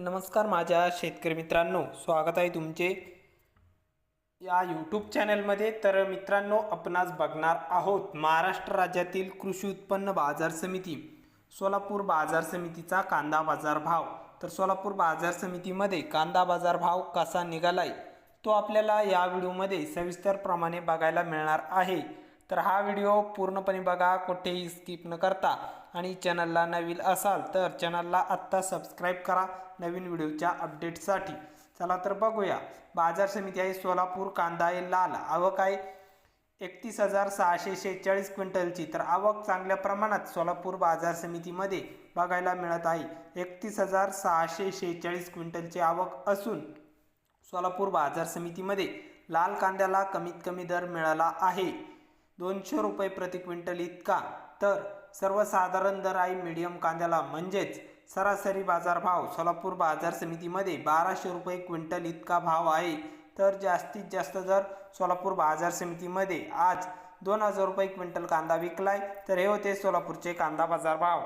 नमस्कार माझ्या शेतकरी मित्रांनो स्वागत आहे तुमचे या यूट्यूब चॅनलमध्ये तर मित्रांनो आपणास बघणार आहोत महाराष्ट्र राज्यातील कृषी उत्पन्न बाजार समिती सोलापूर बाजार समितीचा कांदा बाजार भाव. तर सोलापूर बाजार समितीमध्ये कांदा बाजार भाव कसा निघालाय तो आपल्याला या व्हिडिओमध्ये सविस्तरप्रमाणे बघायला मिळणार आहे. तर हा व्हिडिओ पूर्णपणे बघा कुठेही स्किप न करता. आणि चॅनलला नवीन असाल तर चॅनलला आत्ता सबस्क्राईब करा नवीन व्हिडिओच्या अपडेटसाठी चला तर बघूया. बाजार समिती आहे सोलापूर कांदा आहे लाल. आवक आहे एकतीस हजार सहाशे शेहेचाळीस क्विंटलची. तर आवक चांगल्या प्रमाणात सोलापूर बाजार समितीमध्ये बघायला मिळत आहे. एकतीस हजार सहाशे शेहेचाळीस क्विंटलची आवक असून सोलापूर बाजार समितीमध्ये लाल कांद्याला कमीत कमी दर मिळाला आहे. दोनशे रुपये प्रति क्विंटल इतका. तर सर्वसाधारण दर आहे मीडियम कांद्याला म्हणजेच सरासरी बाजारभाव सोलापूर बाजार समितीमध्ये बाराशे रुपये क्विंटल इतका भाव आहे. तर जास्तीत जास्त दर सोलापूर बाजार समितीमध्ये आज दोन हजार रुपये क्विंटल कांदा विकलाय तर हे होते सोलापूरचे कांदा बाजार भाव